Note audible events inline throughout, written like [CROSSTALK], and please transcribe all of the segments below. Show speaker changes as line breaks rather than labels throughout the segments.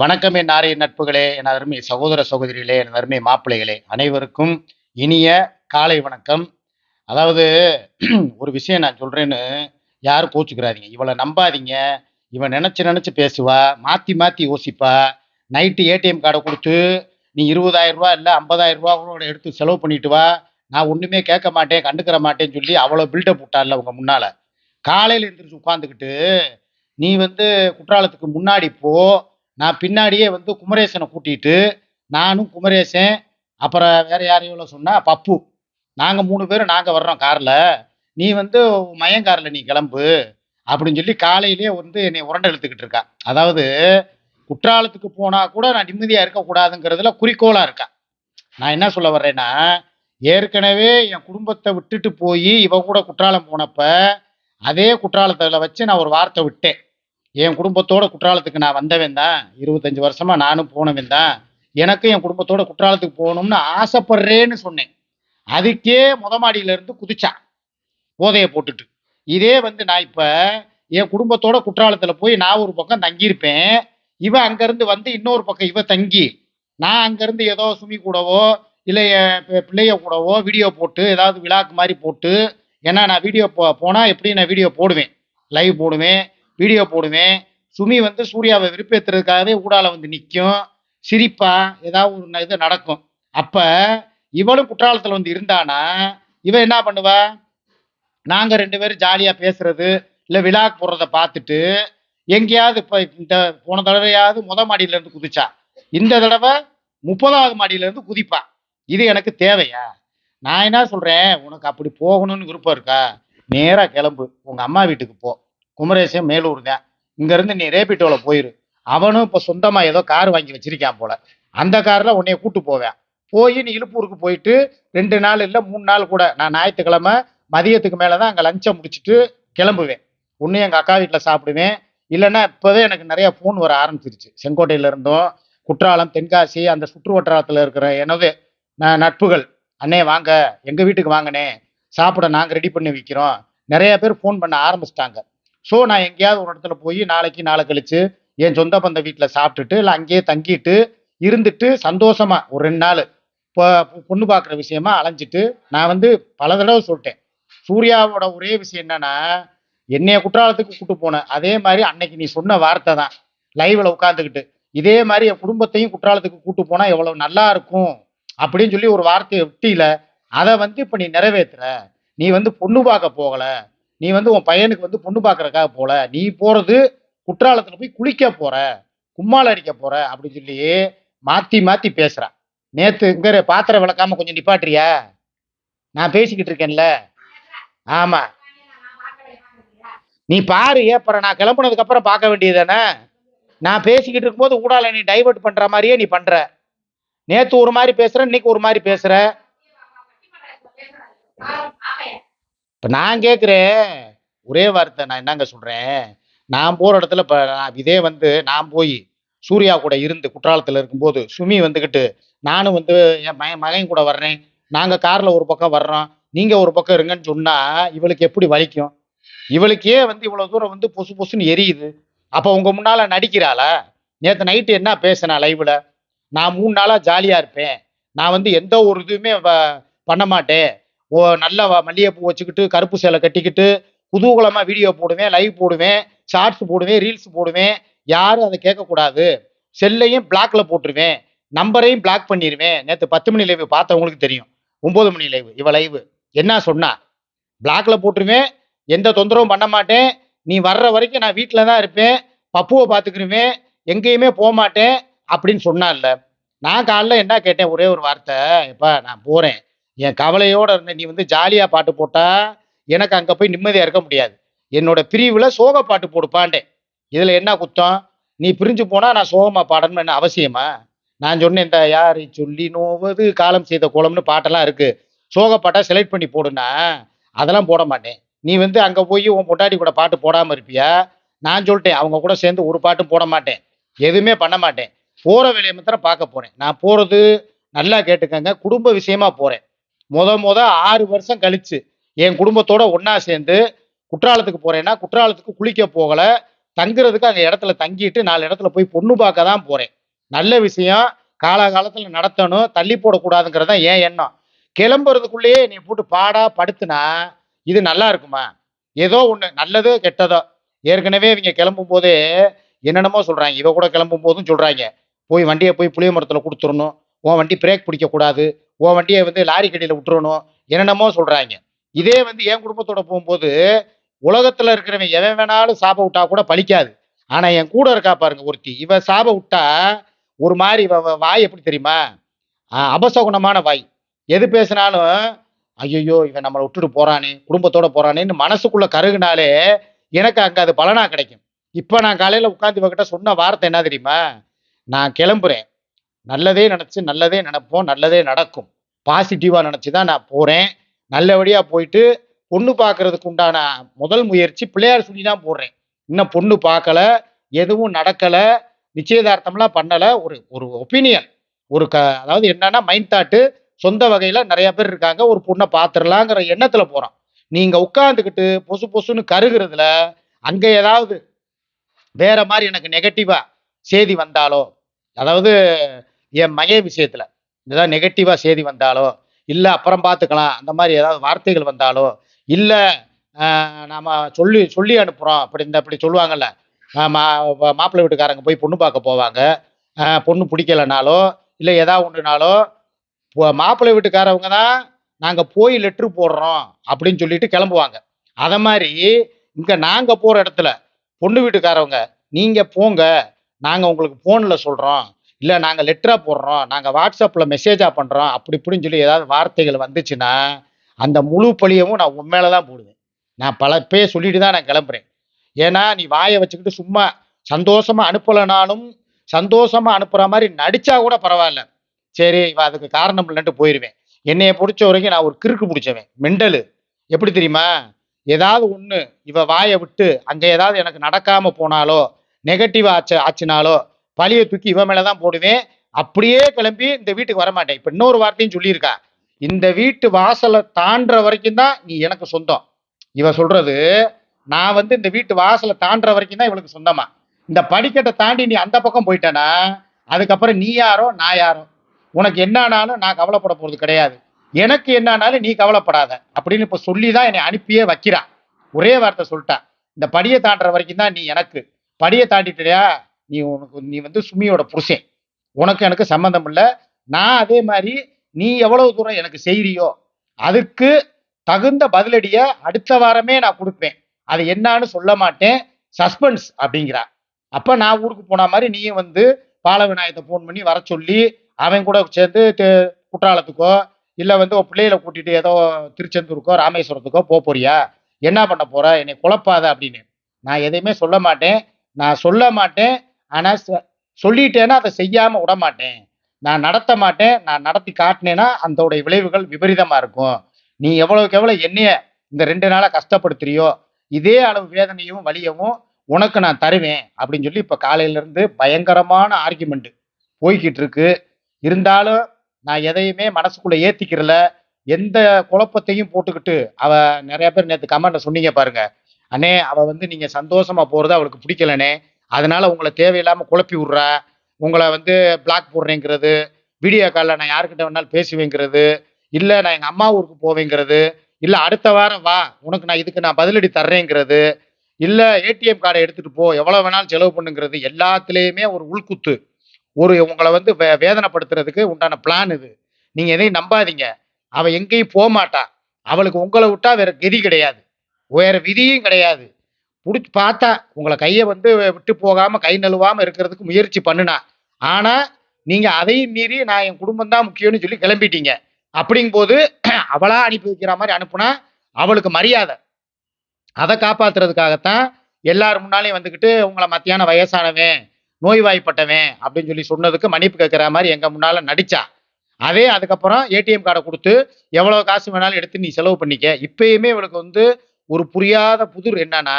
வணக்கம் என் ஆரிய நட்புகளே என் அருமை சகோதர சகோதரிகளே என் அருமை மாப்பிள்ளைகளே. அனைவருக்கும் இனிய காலை வணக்கம். அதாவது [CLEARS THROAT] ஒரு விஷயம் நான் சொல்றேன்னு யாரும் கோச்சுக்கிறாதீங்க. இவளை நம்பாதீங்க. இவன் நினச்சி நினச்சி பேசுவா மாற்றி மாற்றி யோசிப்பா. நைட்டு ஏடிஎம் கார்டை கொடுத்து நீ இருபதாயிரம் ரூபா இல்லை ஐம்பதாயிரம் ரூபா கூட எடுத்து செலவு பண்ணிட்டு வா. நான் ஒன்றுமே கேட்க மாட்டேன் கண்டுக்கிற மாட்டேன்னு சொல்லி அவ்வளோ பில்டப் விட்டார்ல அவங்க முன்னால். காலையில் எழுந்திரிச்சு உட்காந்துக்கிட்டு நீ வந்து குற்றாலத்துக்கு முன்னாடி போ. நான் பின்னாடியே வந்து குமரேசனை கூட்டிட்டு நானும் குமரேசன் அப்புறம் வேற யாரையும் சொன்னால் பப்பு. நாங்கள் மூணு பேரும் நாங்கள் வர்றோம் காரில். நீ வந்து மயன் காரில் நீ கிளம்பு அப்படின்னு சொல்லி காலையிலேயே வந்து என்னை உரண்டை இழுத்துக்கிட்டு இருக்கா. அதாவது குற்றாலத்துக்கு போனால் கூட நான் நிம்மதியாக இருக்கக்கூடாதுங்கிறதுல குறிக்கோளாக இருக்கா. நான் என்ன சொல்ல வர்றேன்னா ஏற்கனவே என் குடும்பத்தை விட்டுட்டு போய் இவ கூட குற்றாலம் போனப்ப அதே குற்றாலத்தில் வச்சு நான் ஒரு வார்த்தை விட்டேன். என் குடும்பத்தோட குற்றாலத்துக்கு நான் வந்தவன் தான். இருபத்தஞ்சு வருஷமா நானும் போனவன் தான். எனக்கும் என் குடும்பத்தோட குற்றாலத்துக்கு போகணும்னு ஆசைப்படுறேன்னு சொன்னேன். அதுக்கே முத மாடியில இருந்து குதிச்சான். போதையை போட்டுட்டு. இதே வந்து நான் இப்ப என் குடும்பத்தோட குற்றாலத்துல போய் நான் ஒரு பக்கம் தங்கியிருப்பேன். இவன் அங்கிருந்து வந்து இன்னொரு பக்கம் இவன் தங்கி. நான் அங்கிருந்து ஏதோ சுமி கூடவோ இல்லை பிள்ளைய கூடவோ வீடியோ போட்டு ஏதாவது விழாக்கு மாதிரி போட்டு ஏன்னா நான் வீடியோ போ போனால் எப்படி நான் வீடியோ போடுவேன். லைவ் போடுவேன். வீடியோ போடுவேன். சுமி வந்து சூர்யாவை விருப்பேற்றுறதுக்காகவே ஊடால வந்து நிற்கும் சிரிப்பா ஏதாவது ஒரு இது நடக்கும். அப்போ இவளும் குற்றாலத்தில் வந்து இருந்தானா? இவ என்ன பண்ணுவா? நாங்கள் ரெண்டு பேரும் ஜாலியாக பேசுறது இல்லை விழாக்கு போடுறத பார்த்துட்டு எங்கேயாவது இப்போ இந்த போன தடவையாவது முத மாடியில இருந்து குதிச்சா. இந்த தடவை முப்பதாவது மாடியில இருந்து குதிப்பா. இது எனக்கு தேவையா? நான் என்ன சொல்றேன்? உனக்கு அப்படி போகணும்னு விருப்பம் இருக்கா? நேரா கிளம்பு. உங்க அம்மா வீட்டுக்கு போ. குமரேசன் மேலூர் தான் இங்கேருந்து நீ ரேபிட்டோவில் போயிரு. அவனும் இப்போ சொந்தமாக ஏதோ கார் வாங்கி வச்சிருக்கான் போல. அந்த காரில் உன்னைய கூட்டு போவேன். போய் நீ இழுப்பூருக்கு போயிட்டு ரெண்டு நாள் இல்லை மூணு நாள் கூட நான் ஞாயிற்றுக்கிழமை மதியத்துக்கு மேலே தான் அங்கே லஞ்சம் முடிச்சுட்டு கிளம்புவேன். ஒன்று எங்கள் அக்கா வீட்டில் சாப்பிடுவேன். இல்லைன்னா இப்போவே எனக்கு நிறைய ஃபோன் வர ஆரம்பிச்சிருச்சு. செங்கோட்டையில இருந்தும் குற்றாலம் தென்காசி அந்த சுற்று வட்டாரத்தில் இருக்கிற எனது நட்புகள். அண்ணே வாங்க. எங்கள் வீட்டுக்கு வாங்கினேன் சாப்பிட நாங்கள் ரெடி பண்ணி வைக்கிறோம். நிறைய பேர் ஃபோன் பண்ண ஆரம்பிச்சிட்டாங்க. ஸோ நான் எங்கேயாவது ஒரு இடத்துல போய் நாளைக்கு நாளை கழிச்சு என் சொந்த பந்த வீட்டில் சாப்பிட்டுட்டு இல்லை அங்கேயே தங்கிட்டு இருந்துட்டு சந்தோஷமா ஒரு ரெண்டு நாள் இப்போ பொண்ணு பார்க்குற விஷயமா அலைஞ்சிட்டு நான் வந்து பல தடவை சொல்லிட்டேன். சூர்யாவோட ஒரே விஷயம் என்னன்னா என்னைய குற்றாலத்துக்கு கூட்டு போனேன் அதே மாதிரி அன்னைக்கு நீ சொன்ன வார்த்தை தான். லைவ்ல உட்காந்துக்கிட்டு இதே மாதிரி என் குடும்பத்தையும் குற்றாலத்துக்கு கூட்டு போனா எவ்வளவு நல்லா இருக்கும் அப்படின்னு சொல்லி ஒரு வார்த்தையை விட்டியில அதை வந்து இப்ப நீ நிறைவேத்துற. நீ வந்து பொண்ணு பார்க்க போகல. நீ வந்து உன் பையனுக்கு வந்து பொண்ணு பார்க்கறதுக்காக போல நீ போகிறது குற்றாலத்தில் போய் குளிக்க போற கும்மால் அடிக்க போற அப்படின்னு சொல்லி மாற்றி மாற்றி பேசுறா. நேற்று இங்கே பாத்திரம் விளக்காம கொஞ்சம் நிப்பாட்டுறியா? நான் பேசிக்கிட்டு இருக்கேன்ல. ஆமாம் நீ பாரு ஏப்பற நான் கிளம்புனதுக்கு அப்புறம் பார்க்க வேண்டியதுதானே? நான் பேசிக்கிட்டு இருக்கும்போது ஊடால நீ டைவர்ட் பண்ற மாதிரியே நீ பண்ற. நேத்து ஒரு மாதிரி பேசுற இன்னைக்கு ஒரு மாதிரி பேசுற. இப்போ நான் கேட்குறேன் ஒரே வார்த்தை நான் என்னங்க சொல்கிறேன் நான் போகிற இடத்துல இப்போ நான் இதே வந்து நான் போய் சூர்யா கூட இருந்து குற்றாலத்தில் இருக்கும்போது சுமி வந்துக்கிட்டு நானும் வந்து என் மகன் மகன் கூட வர்றேன். நாங்கள் காரில் ஒரு பக்கம் வர்றோம். நீங்கள் ஒரு பக்கம் இருங்கன்னு சொன்னால் இவளுக்கு எப்படி வலிக்கும்? இவளுக்கே வந்து இவ்வளோ தூரம் வந்து பொசு பொசுன்னு எரியுது. அப்போ உங்கள் முன்னால் நடிக்கிறாளா? நேற்று நைட்டு என்ன பேசினா லைவில் நான் மூணு நாளாக ஜாலியாக இருப்பேன். நான் வந்து எந்த ஒரு இதுவுமே வ- பண்ண மாட்டேன். ஓ நல்ல வ- மல்லிகைப்பூ வச்சுக்கிட்டு கருப்பு சேலை கட்டிக்கிட்டு குதூகலமாக வீடியோ போடுவேன் லைவ் போடுவேன் ஷார்ட்ஸ் போடுவேன் ரீல்ஸ் போடுவேன். யாரும் அதை கேட்கக்கூடாது. செல்லையும் பிளாக்ல போட்டுருவேன். நம்பரையும் பிளாக் பண்ணிடுவேன் நேற்று பத்து மணி லைவ் பார்த்தவங்களுக்கு தெரியும். ஒம்பது மணி லைவ் இவ லைவ் என்ன சொன்னா? பிளாக்ல போட்டுருவேன். எந்த தொந்தரவும் பண்ண மாட்டேன். நீ வர்ற வரைக்கும் நான் வீட்டில் தான் இருப்பேன். பப்புவை பார்த்துக்கிருவேன். எங்கேயுமே போக மாட்டேன். அப்படின்னு சொன்னான்ல. நான் காலைல என்ன கேட்டேன்? ஒரே ஒரு வார்த்தை. இப்போ நான் போகிறேன் என் கவலையோட இருந்த நீ வந்து ஜாலியா பாட்டு போட்டா எனக்கு அங்க போய் நிம்மதியா இருக்க முடியாது. என்னோட பிரிவுல சோக பாட்டு போடுப்பான்டேன் இதுல என்ன குத்தம்? நீ பிரிஞ்சு போனா நான் சோகமா பாடணும்னு என்ன அவசியமா? நான் சொன்னேன் இந்த யாரை சொல்லி நோவது காலம் செய்த கோலம்னு பாட்டெல்லாம் இருக்கு. சோக பாட்டை செலக்ட் பண்ணி போடுனா அதெல்லாம் போட மாட்டேன். நீ வந்து அங்க போய் உன் பொண்டாட்டி கூட பாட்டு போடாம இருப்பியா? நான் சொல்லிட்டேன் அவங்க கூட சேர்ந்து ஒரு பாட்டும் போட மாட்டேன். எதுவுமே பண்ண மாட்டேன். போற வேலையை மாத்திரம் பார்க்க போறேன். நான் போறது நல்லா கேட்டுக்கங்க. குடும்ப விஷயமா போறேன். முத முத ஆறு வருஷம் கழிச்சு என் குடும்பத்தோட ஒன்னா சேர்ந்து குற்றாலத்துக்கு போறேன்னா குற்றாலத்துக்கு குளிக்க போகல. தங்குறதுக்கு அங்கே இடத்துல தங்கிட்டு நாலு இடத்துல போய் பொண்ணு பார்க்க தான் போகிறேன் நல்ல விஷயம். காலாகாலத்தில் நடத்தணும். தள்ளி போடக்கூடாதுங்கிறது தான் ஏன் எண்ணம். கிளம்புறதுக்குள்ளேயே நீ போட்டு பாடா படுத்துனா இது நல்லா இருக்குமா? ஏதோ ஒன்று நல்லதோ கெட்டதோ. ஏற்கனவே இவங்க கிளம்பும் போதே என்னென்னமோ சொல்கிறாங்க இவ கூட கிளம்பும் போதும் சொல்கிறாங்க போய் வண்டியை போய் புளிய மரத்தில் கொடுத்துடணும். உன் வண்டி பிரேக் பிடிக்கக்கூடாது. உன் வண்டியை வந்து லாரி கடியில் விட்டுறணும். என்னென்னமோ சொல்கிறாங்க இதே வந்து என் குடும்பத்தோட போகும்போது உலகத்தில் இருக்கிறவன் எவன் வேணாலும் சாப விட்டா கூட பலிக்காது ஆனால் என் கூட இருக்கா பாருங்க ஒருத்தி. இவ சாப விட்டா ஒரு மாதிரி இவ வாய் எப்படி தெரியுமா? அபசகுணமான வாய். எது பேசினாலும் ஐயோ இவன் நம்மளை விட்டுட்டு போகிறானே குடும்பத்தோட போகிறானேன்னு மனசுக்குள்ளே கருகுனாலே எனக்கு அங்கே அது பலனாக கிடைக்கும். இப்போ நான் காலையில் உட்காந்து இவகிட்ட சொன்ன வார்த்தை என்ன தெரியுமா? நான் கிளம்புறேன். நல்லதே நினச்சி நல்லதே நினைப்போம் நல்லதே நடக்கும். பாசிட்டிவாக நினச்சி தான் நான் போகிறேன் நல்லபடியாக போயிட்டு பொண்ணு பார்க்கறதுக்கு உண்டான முதல் முயற்சி பிள்ளையார் சொல்லி தான் போடுறேன். இன்னும் பொண்ணு பார்க்கல எதுவும் நடக்கலை நிச்சயதார்த்தம்லாம் பண்ணலை. ஒரு ஒரு ஒப்பீனியன் ஒரு க அதாவது என்னன்னா மைண்ட் தாட்டு சொந்த வகையில் நிறைய பேர் இருக்காங்க. ஒரு பொண்ணை பார்த்துடலாங்கிற எண்ணத்தில் போகிறோம் நீங்கள் உட்காந்துக்கிட்டு பொசு பொசுன்னு கருகிறதுல அங்கே ஏதாவது வேற மாதிரி எனக்கு நெகட்டிவாக செய்தி வந்தாலோ அதாவது என் மகே விஷயத்தில். ஏதாவது நெகட்டிவாக செய்தி வந்தாலோ இல்லை அப்புறம் பார்த்துக்கலாம் அந்த மாதிரி ஏதாவது வார்த்தைகள் வந்தாலோ இல்லை நாம் சொல்லி சொல்லி அனுப்புகிறோம் அப்படி இந்த அப்படி சொல்லுவாங்கல்ல. மா மாப்பிள்ளை வீட்டுக்காரங்க போய் பொண்ணு பார்க்க போவாங்க. பொண்ணு பிடிக்கலனாலோ இல்லை ஏதாவது ஒன்றுனாலோ மாப்பிள்ளை வீட்டுக்காரவங்க தான் நாங்கள் போய் லெட்ரு போடுறோம் அப்படின்னு சொல்லிட்டு கிளம்புவாங்க. அதை மாதிரி இங்கே நாங்கள் போகிற இடத்துல பொண்ணு வீட்டுக்காரவங்க நீங்கள் போங்க நாங்கள் உங்களுக்கு ஃபோனில் சொல்கிறோம் இல்லை நாங்கள் லெட்டராக போடுறோம். நாங்கள் வாட்ஸ்அப்பில் மெசேஜாக பண்ணுறோம் அப்படி இப்படின்னு சொல்லி ஏதாவது வார்த்தைகள் வந்துச்சுன்னா அந்த முழு பழியவும் நான் உன் மேலே தான் போடுவேன். நான் பல பேர் சொல்லிட்டு தான் நான் கிளம்புறேன். ஏன்னா நீ வாயை வச்சுக்கிட்டு சும்மா சந்தோஷமாக அனுப்பலைனாலும் சந்தோஷமாக அனுப்புகிற மாதிரி நடித்தா கூட பரவாயில்ல. சரி இவன் அதுக்கு காரணம் இல்லைன்ட்டு போயிடுவேன் என்னையை பிடிச்ச வரைக்கும் நான் ஒரு கிறுக்கு பிடிச்சவேன். மெண்டலு. எப்படி தெரியுமா? ஏதாவது ஒன்று இவ வாயை விட்டு அங்கே ஏதாவது எனக்கு நடக்காமல் போனாலோ நெகட்டிவ் ஆச்சு ஆச்சுனாலோ பழியை தூக்கி இவன் மேலே தான் போடுவேன். அப்படியே கிளம்பி இந்த வீட்டுக்கு வரமாட்டேன். இப்போ இன்னொரு வார்த்தையும் சொல்லியிருக்கா. இந்த வீட்டு வாசலை தாண்டுற வரைக்கும் தான் நீ எனக்கு சொந்தம். இவ சொல்றது நான் வந்து இந்த வீட்டு வாசலை தாண்டுற வரைக்கும் தான் இவளுக்கு சொந்தமா? இந்த படிக்கட்டை தாண்டி நீ அந்த பக்கம் போயிட்டனா? அதுக்கப்புறம் நீ யாரோ நான் யாரோ? உனக்கு என்னானாலும் நான் கவலைப்பட போறது கிடையாது. எனக்கு என்னானாலும் நீ கவலைப்படாத. அப்படின்னு இப்போ சொல்லி தான் என்னை அனுப்பியே வைக்கிறா. ஒரே வார்த்தை சொல்லிட்டா. இந்த படியை தாண்டுற வரைக்கும் தான் நீ எனக்கு. படியை தாண்டிட்டியா? நீ உனக்கு நீ வந்து சுமியோட புருஷன். உனக்கு எனக்கு சம்மந்தம் இல்லை. நான் அதே மாதிரி நீ எவ்வளவு தூரம் எனக்கு செய்கிறியோ அதுக்கு தகுந்த பதிலடியை அடுத்த வாரமே நான் கொடுப்பேன். அது என்னன்னு சொல்ல மாட்டேன். சஸ்பென்ஸ் அப்படிங்கிறா. அப்போ நான் ஊருக்கு போன மாதிரி நீயும் வந்து பால விநாயகத்தை ஃபோன் பண்ணி வர சொல்லி அவன் கூட சேர்ந்து குற்றாலத்துக்கோ இல்லை வந்து உன் பிள்ளைகளை கூட்டிகிட்டு ஏதோ திருச்செந்தூருக்கோ ராமேஸ்வரத்துக்கோ போக போறியா? என்ன பண்ண போற? என்னை குழப்பாத அப்படின்னு. நான் எதையுமே சொல்ல மாட்டேன். நான் சொல்ல மாட்டேன். ஆனால் ச- சொல்லிட்டேன்னா அதை செய்யாம விட மாட்டேன் நான் நடத்த மாட்டேன் நான் நடத்தி காட்டினேன்னா அதோட விளைவுகள் விபரீதமா இருக்கும். நீ எவ்வளவுக்கு எவ்வளவு என்னைய இந்த ரெண்டு நாளா கஷ்டப்படுத்துறியோ இதே அளவு வேதனையும் வலியவும் உனக்கு நான் தருவேன் அப்படின்னு சொல்லி இப்ப காலையில இருந்து பயங்கரமான ஆர்குமெண்ட் போய்கிட்டு இருக்கு இருந்தாலும் நான் எதையுமே மனசுக்குள்ள ஏத்திக்கிறல. எந்த குழப்பத்தையும் போட்டுக்கிட்டு அவ நிறைய பேர் நேற்று கமெண்ட்டை சொன்னீங்க பாருங்க. அண்ணே அவ வந்து நீங்க சந்தோஷமா போறது அவளுக்கு பிடிக்கலனே அதனால உங்களை தேவையில்லாமல் குழப்பி விட்றா. உங்களை வந்து பிளாக் போடுறேங்கிறது. வீடியோ காலில் நான் யாருக்கிட்ட வேணாலும் பேசுவேங்கிறது இல்லை நான் எங்கள் அம்மா ஊருக்கு போவேங்கிறது. இல்லை அடுத்த வாரம் வா. உனக்கு நான் இதுக்கு நான் பதிலடி தர்றேங்கிறது. இல்லை ஏடிஎம் கார்டை எடுத்துகிட்டு போ. எவ்வளோ வேணாலும் செலவு பண்ணுங்கிறது. எல்லாத்துலேயுமே ஒரு உள்குத்து. ஒரு உங்களை வந்து வே வேதனைப்படுத்துறதுக்கு உண்டான பிளான் இது. நீங்கள் எதையும் நம்பாதீங்க. அவள் எங்கேயும் போக மாட்டா அவளுக்கு உங்களை விட்டா வேற கதி கிடையாது. வேற விதியும் கிடையாது. பிடிச்சி பார்த்தா உங்களை கையை வந்து விட்டு போகாமல் கை நழுவாமல் இருக்கிறதுக்கு முயற்சி பண்ணுனா. ஆனால் நீங்கள் அதையும் மீறி நான் என் குடும்பம் தான் முக்கியம்னு சொல்லி கிளம்பிட்டீங்க. அப்படிங்கும்போது [CLEARS THROAT] அவளாக அனுப்பி வைக்கிற மாதிரி அனுப்புனா அவளுக்கு மரியாதை. அதை காப்பாற்றுறதுக்காகத்தான் எல்லார் முன்னாலையும் வந்துக்கிட்டு உங்களை மத்தியான வயசானவன் நோய்வாய்ப்பட்டவன் அப்படின்னு சொல்லி சொன்னதுக்கு மன்னிப்பு கேட்குற மாதிரி எங்கள் முன்னால் நடித்தா அதே அதுக்கப்புறம் ஏடிஎம் கார்டை கொடுத்து எவ்வளோ காசு வேணாலும் எடுத்து நீ செலவு பண்ணிக்க. இப்பயுமே இவளுக்கு வந்து ஒரு புரியாத புதிர் என்னன்னா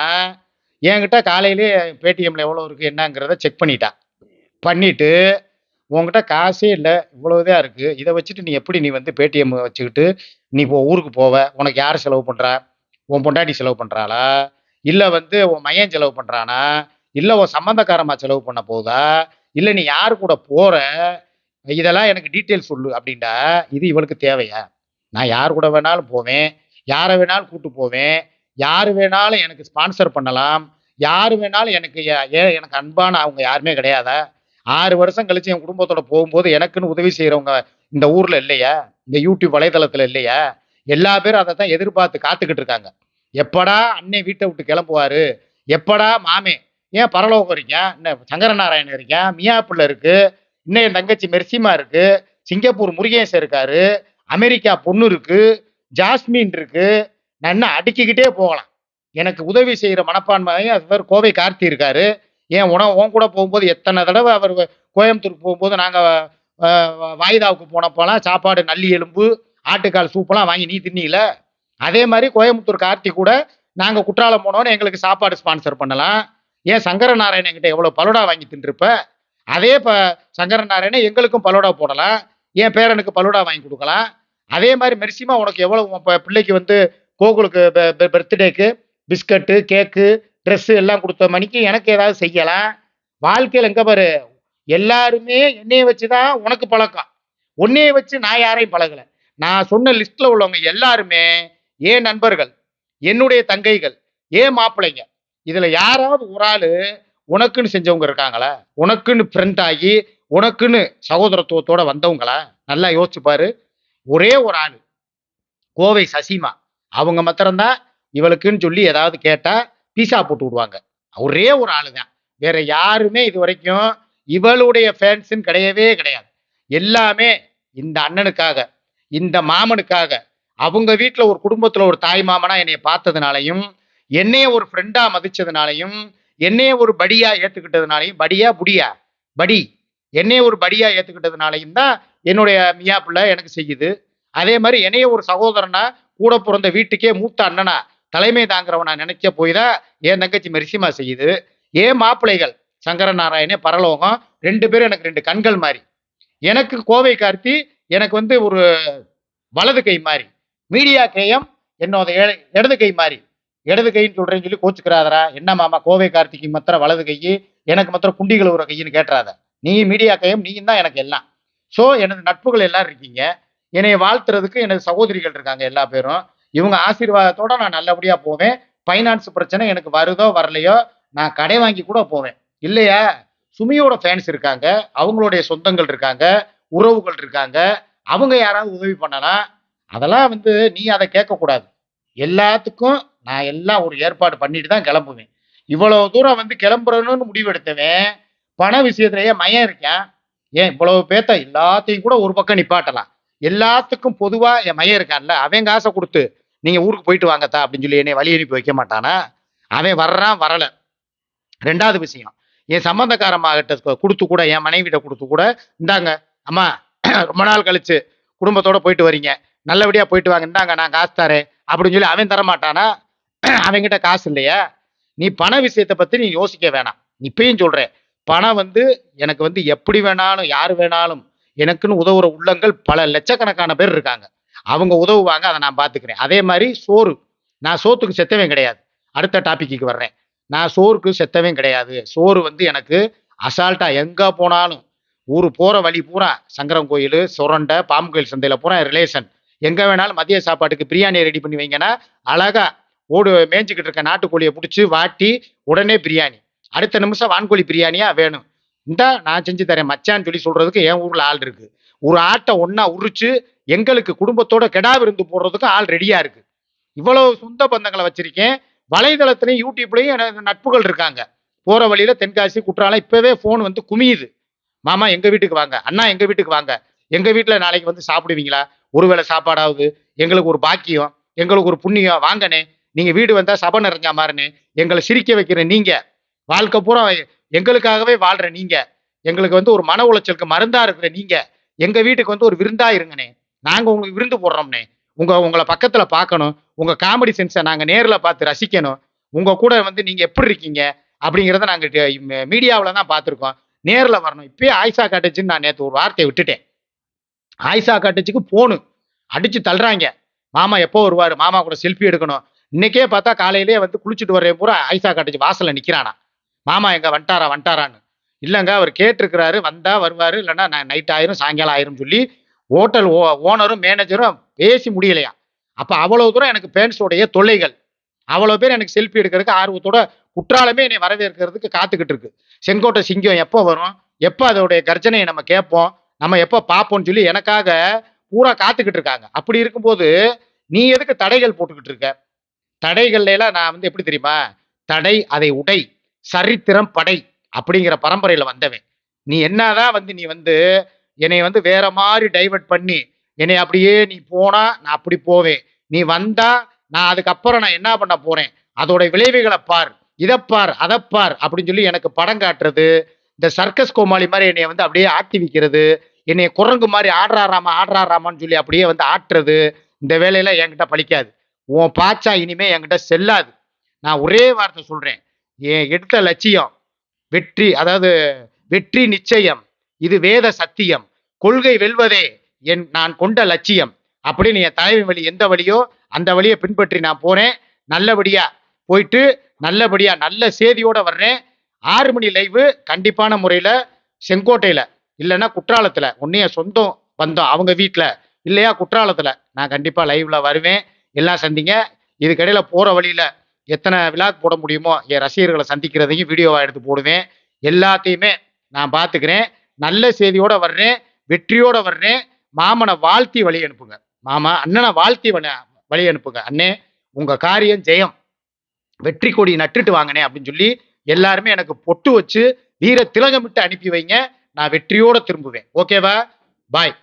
என்கிட்ட காலையிலே பேடிஎம்ல எவ்வளோ இருக்கு என்னங்கிறத செக் பண்ணிட்டா. பண்ணிட்டு உன்கிட்ட காசே இல்லை இவ்வளவுதான் இருக்கு இதை வச்சுட்டு நீ எப்படி நீ வந்து பேடிஎம் வச்சுக்கிட்டு நீ இப்போ ஊருக்கு போவ உனக்கு யார் செலவு பண்ணுறா உன் பொண்டாட்டி செலவு பண்ணுறாளா இல்லை வந்து உன் மையன் செலவு பண்ணுறானா இல்லை உன் சம்மந்தக்காரமா செலவு பண்ண போதா இல்லை நீ யார் கூட போகிற இதெல்லாம் எனக்கு டீட்டெயில் சொல்லு அப்படின்டா இது இவளுக்கு தேவையா? நான் யார் கூட வேணாலும் போவேன் யாரை வேணாலும் கூட்டு போவேன் யார் வேணாலும் எனக்கு ஸ்பான்சர் பண்ணலாம். யார் வேணாலும் எனக்கு ஏன் எனக்கு அன்பான அவங்க யாருமே கிடையாதா. ஆறு வருஷம் கழிச்சு என் குடும்பத்தோட போகும்போது எனக்குன்னு உதவி செய்கிறவங்க இந்த ஊரில் இல்லையா? இந்த யூடியூப் வலைதளத்தில் இல்லையா? எல்லா பேரும் அதை தான் எதிர்பார்த்து காத்துக்கிட்டு இருக்காங்க. எப்படா அண்ணே வீட்டை விட்டு கிளம்புவார்? எப்படா மாமே ஏன் பரலோகம் இருக்கேன் இன்னும் சங்கரநாராயணன் இருக்கேன் மியாப்பிள்ள இருக்கு. இன்னும் என் தங்கச்சி மெர்சிமா இருக்கு. சிங்கப்பூர் முருகேசன் இருக்காரு. அமெரிக்கா பொண்ணு இருக்கு. ஜாஸ்மின் இருக்கு. நான் என்ன அடுக்கிக்கிட்டே போகலாம். எனக்கு உதவி செய்கிற மனப்பான்மையும் அது கோவை கார்த்தி இருக்காரு ஏன் உணவு உன் கூட போகும்போது எத்தனை தடவை அவர் கோயம்புத்தூருக்கு போகும்போது நாங்கள் வாய்தாவுக்கு போனப்போலாம் சாப்பாடு நல்லி எலும்பு ஆட்டுக்கால் சூப்பெல்லாம் வாங்கி நீ தின்னியில அதே மாதிரி கோயம்புத்தூர் கார்த்தி கூட நாங்கள் குற்றாலம் போனோன்னு எங்களுக்கு சாப்பாடு ஸ்பான்சர் பண்ணலாம். ஏன் சங்கர நாராயணன் என்கிட்ட எவ்வளோ பலோடா வாங்கி தின்றுப்ப அதே ப சங்கரநாராயணன் எங்களுக்கும் பலோடா போடலாம். என் பேரனுக்கு பலோடா வாங்கி கொடுக்கலாம். அதே மாதிரி மெரிசிமா உனக்கு எவ்வளோ பிள்ளைக்கு வந்து கோகுலுக்கு பர்த்டேக்கு பிஸ்கட்டு கேக்கு ட்ரெஸ்ஸு எல்லாம் கொடுத்த மணிக்கு எனக்கு ஏதாவது செய்யலாம். வாழ்க்கையில் எங்கே பாரு எல்லாருமே என்னைய வச்சு தான் உனக்கு பழக்கம். உன்னையை வச்சு நான் யாரையும் பழகலை. நான் சொன்ன லிஸ்ட்டில் உள்ளவங்க எல்லாருமே ஏன் நண்பர்கள் என்னுடைய தங்கைகள் ஏன் மாப்பிள்ளைங்க இதில் யாராவது ஒரு ஆள் உனக்குன்னு செஞ்சவங்க இருக்காங்களா? உனக்குன்னு ஃப்ரெண்ட் ஆகி உனக்குன்னு சகோதரத்துவத்தோட வந்தவங்களா? நல்லா யோசிச்சு பாரு. ஒரே ஒரு ஆள் கோவை சசிமா. அவங்க மாத்திரம்தான் இவளுக்குன்னு சொல்லி ஏதாவது கேட்டால் பீஸா போட்டு விடுவாங்க. ஒரே ஒரு ஆளு தான் வேற யாருமே இது வரைக்கும் இவளுடைய ஃபேன்ஸுன்னு கிடையவே கிடையாது. எல்லாமே இந்த அண்ணனுக்காக இந்த மாமனுக்காக அவங்க வீட்டில் ஒரு குடும்பத்தில் ஒரு தாய் மாமனா என்னைய பார்த்ததுனாலையும் என்னைய ஒரு ஃப்ரெண்டா மதிச்சதுனாலையும் என்னைய ஒரு படியா ஏத்துக்கிட்டதுனாலையும் படியா புடியா படி என்னைய ஒரு படியா ஏத்துக்கிட்டதுனாலையும் தான் என்னுடைய மியா பிள்ளை எனக்கு செய்யுது. அதே மாதிரி என்னைய ஒரு சகோதரனா கூட பிறந்த வீட்டுக்கே மூத்த அண்ணனா தலைமை தாங்குறவனா நினைக்க போய் தான் என் தங்கச்சி மெரிசிமா செய்யுது. ஏன் மாப்பிள்ளைகள் சங்கரநாராயணே பரலோகம் ரெண்டு பேரும் எனக்கு ரெண்டு கண்கள் மாதிரி எனக்கு கோவை கார்த்தி எனக்கு வந்து ஒரு வலது கை மாதிரி மீடியா கேயம் என்னோட இடது கை மாதிரி இடது கைன்னு சொல்றேன்னு சொல்லி கோச்சுக்கிறாதரா என்ன மாமா கோவை கார்த்திக்கு மாத்திரம் வலது கை எனக்கு மாத்திரம் குண்டிகள் ஒரு கையின்னு கேட்டுறாத. நீ மீடியா கையம் நீயும் தான் எனக்கு எல்லாம். ஸோ எனது நட்புகள் எல்லாரும் இருக்கீங்க. என்னை வாழ்த்துறதுக்கு எனது சகோதரிகள் இருக்காங்க எல்லா பேரும். இவங்க ஆசீர்வாதத்தோட நான் நல்லபடியா போவேன். ஃபைனான்ஸ் பிரச்சனை எனக்கு வருதோ வரலையோ நான் கடை வாங்கி கூட போவேன். இல்லையா? சுமியோட ஃபேன்ஸ் இருக்காங்க. அவங்களுடைய சொந்தங்கள் இருக்காங்க. உறவுகள் இருக்காங்க. அவங்க யாராவது உதவி பண்ணலாம். அதெல்லாம் வந்து நீ அதை கேட்கக்கூடாது. எல்லாத்துக்கும் நான் எல்லாம் ஒரு ஏற்பாடு பண்ணிட்டு தான் கிளம்புவேன். இவ்வளவு தூரம் வந்து கிளம்புறணும்னு முடிவெடுத்தவன் பண விஷயத்துலயே மயம் இருக்கேன். ஏன் இவ்வளவு பேத்த எல்லாத்தையும் கூட ஒரு பக்கம் நிப்பாட்டலாம். எல்லாத்துக்கும் பொதுவாக என் மையம் இருக்கான்ல அவன் காசை கொடுத்து நீங்கள் ஊருக்கு போயிட்டு வாங்கத்தா அப்படின்னு சொல்லி என்னை வழி அனுப்பி வைக்க மாட்டானா? அவன் வர்றான் வரலை. ரெண்டாவது விஷயம் என் சம்பந்தக்காரமாகிட்ட கொடுத்து கூட என் மனைவிட்ட கொடுத்து கூட இந்தாங்க அம்மா [CLEARS THROAT] ரொம்ப நாள் கழிச்சு குடும்பத்தோட போயிட்டு வரீங்க. நல்லபடியாக போயிட்டு வாங்க இந்தாங்க நான் காசு தரேன் அப்படின்னு சொல்லி அவன் தர மாட்டானா [CLEARS THROAT] அவன்கிட்ட காசு இல்லையா? நீ பண விஷயத்தை பற்றி நீ யோசிக்க வேணாம். இப்பயும் சொல்கிறேன் பணம் வந்து எனக்கு வந்து எப்படி வேணாலும் யார் வேணாலும் எனக்குன்னு உதவுற உள்ளங்கள் பல லட்சக்கணக்கான பேர் இருக்காங்க. அவங்க உதவுவாங்க அதை நான் பார்த்துக்கிறேன் அதே மாதிரி சோறு. நான் சோத்துக்கு செத்தவன் கிடையாது. அடுத்த டாபிக்கு வர்றேன். நான் சோறுக்கு செத்தவன் கிடையாது. சோறு வந்து எனக்கு அசால்ட்டாக எங்கே போனாலும். ஊர் போகிற வழி பூரா சங்கரம் கோயில் சுரண்டை பாம்பு கோயில் சந்தையில் பூரா ரிலேஷன் எங்கே வேணாலும் மதிய சாப்பாட்டுக்கு பிரியாணி ரெடி பண்ணி வைங்கன்னா அழகாக ஓடு மேய்ஞ்சிக்கிட்டு இருக்க நாட்டுக்கோழியை பிடிச்சி வாட்டி உடனே பிரியாணி. அடுத்த நிமிஷம் வான்கோழி பிரியாணியாக வேணும். இந்தா நான் செஞ்சு தரேன் மச்சான்னு சொல்லி சொல்றதுக்கு என் ஊர்ல ஆள் இருக்கு. ஒரு ஆட்டை ஒன்னா உரிச்சு எங்களுக்கு குடும்பத்தோட கெடா விருந்து போடுறதுக்கு ஆள் ரெடியா இருக்கு. இவ்வளவு சொந்த பந்தங்களை வச்சிருக்கேன். வலைதளத்திலையும் யூடியூப்லையும் எனக்கு நட்புகள் இருக்காங்க. போற வழியில தென்காசி குற்றாலம் இப்பவே ஃபோன் வந்து குமியுது. மாமா எங்க வீட்டுக்கு வாங்க. அண்ணா எங்க வீட்டுக்கு வாங்க. எங்க வீட்டுல நாளைக்கு வந்து சாப்பிடுவீங்களா? ஒருவேளை சாப்பாடாவது. எங்களுக்கு ஒரு பாக்கியம். எங்களுக்கு ஒரு புண்ணியம். வாங்கனே நீங்க வீடு வந்தா சபை நிறைஞ்சா மாறுனே எங்களை சிரிக்க வைக்கிற நீங்க. வாழ்க்கை பூரா எங்களுக்காகவே வாழ்ற நீங்க. எங்களுக்கு வந்து ஒரு மன உளைச்சலுக்கு மருந்தா இருக்கிற நீங்க. எங்க வீட்டுக்கு வந்து ஒரு விருந்தா இருங்கண்ணே. நாங்க உங்களுக்கு விருந்து போடுறோம்னே உங்க உங்களை பக்கத்துல பார்க்கணும். உங்க காமெடி சென்ஸை நாங்க நேர்ல பார்த்து ரசிக்கணும். உங்க கூட வந்து நீங்க எப்படி இருக்கீங்க? அப்படிங்கிறத நாங்க மீடியாவில் தான் பார்த்துருக்கோம். நேர்ல வரணும். இப்பயே ஆயிஷா காட்டுச்சுன்னு நான் நேற்று ஒரு வார்த்தையை விட்டுட்டேன். ஆயிஷா காட்டேஜுக்கு போகணும். அடிச்சு தள்ளுறாங்க. மாமா எப்போ வருவாரு? மாமா கூட செல்ஃபி எடுக்கணும். இன்னைக்கே பார்த்தா காலையிலேயே வந்து குளிச்சுட்டு வரேன் பூரா ஆயிஷா காட்டேஜ் வாசல்ல நிக்கிறானா. மாமா எங்க வந்துட்டாரா வந்துட்டாரான்னு. இல்லைங்க அவர் கேட்டிருக்கிறாரு வந்தா வருவாரு இல்லைன்னா நான் நைட் ஆயிரும் சாயங்காலம் ஆயிரும் சொல்லி ஹோட்டல் ஓ ஓனரும் மேனேஜரும் பேசி முடியலையா? அப்போ அவ்வளவு தூரம் எனக்கு பேரண்ட்ஸோடைய தொல்லைகள். அவ்வளோ பேர் எனக்கு செல்ஃபி எடுக்கிறதுக்கு ஆர்வத்தோட குற்றாலமே என்னை வரவேற்கிறதுக்கு காத்துக்கிட்டு இருக்கு. செங்கோட்டை சிங்கம் எப்போ வரும்? எப்போ அதோடைய கர்ஜனையை நம்ம கேட்போம்? நம்ம எப்போ பார்ப்போம்னு சொல்லி எனக்காக பூரா காத்துக்கிட்டு இருக்காங்க. அப்படி இருக்கும்போது நீ எதுக்கு தடைகள் போட்டுக்கிட்டு இருக்க? தடைகள்லாம் நான் வந்து எப்படி தெரியுமா? தடை அதை உடை. சரித்திரம் படை அப்படிங்கிற பரம்பரையில் வந்தவன். நீ என்னதான் வந்து நீ வந்து என்னை வந்து வேற மாதிரி டைவர்ட் பண்ணி என்னை அப்படியே நீ போனா நான் அப்படி போவேன். நீ வந்தா நான் அதுக்கப்புறம் நான் என்ன பண்ண போறேன்? அதோட விளைவுகளை பார். இதை பார் அதை பார் அப்படின்னு சொல்லி எனக்கு படம் காட்டுறது. இந்த சர்க்கஸ் கோமாளி மாதிரி என்னை வந்து அப்படியே ஆட்டி வைக்கிறது. என்னை குரங்கு மாதிரி ஆடுறாராமா ஆடுறாராமான்னு சொல்லி அப்படியே வந்து ஆட்டுறது. இந்த வேலையெல்லாம் என்கிட்ட பழிக்காது. உன் பாச்சா இனிமே என்கிட்ட செல்லாது. நான் ஒரே வார்த்தை சொல்றேன். எடுத்த லட்சியம்? வெற்றி அதாவது வெற்றி நிச்சயம். இது வேத சத்தியம். கொள்கை வெல்வதே என் நான் கொண்ட லட்சியம். அப்படின்னு என் தலைமை வழி எந்த வழியோ அந்த வழியை பின்பற்றி நான் போறேன் நல்லபடியா போயிட்டு நல்லபடியா நல்ல செய்தியோட வர்றேன். ஆறு மணி லைவு கண்டிப்பான முறையில செங்கோட்டையில இல்லைன்னா குற்றாலத்துல. உன்னைய சொந்தம் வந்தோம் அவங்க வீட்டில் இல்லையா குற்றாலத்துல. நான் கண்டிப்பா லைவ்ல வருவேன். எல்லாம் சந்திங்க. இதுக்கடையில போற வழியில எத்தனை விழாக் போட முடியுமோ என் ரசிகர்களை சந்திக்கிறதையும் வீடியோவாக எடுத்து போடுவேன். எல்லாத்தையுமே நான் பார்த்துக்கிறேன். நல்ல செய்தியோட வர்றேன். வெற்றியோட வர்றேன். மாமனை வாழ்த்தி வழி அனுப்புங்க. மாமா அண்ணனை வாழ்த்தி வழி வழி அனுப்புங்க. அண்ணே உங்க காரியம் ஜெயம். வெற்றி கொடி நட்டுட்டு வாங்கினேன் அப்படின்னு சொல்லி எல்லாருமே எனக்கு பொட்டு வச்சு வீர திலகமிட்டு அனுப்பி வைங்க. நான் வெற்றியோட திரும்புவேன். ஓகேவா பாய்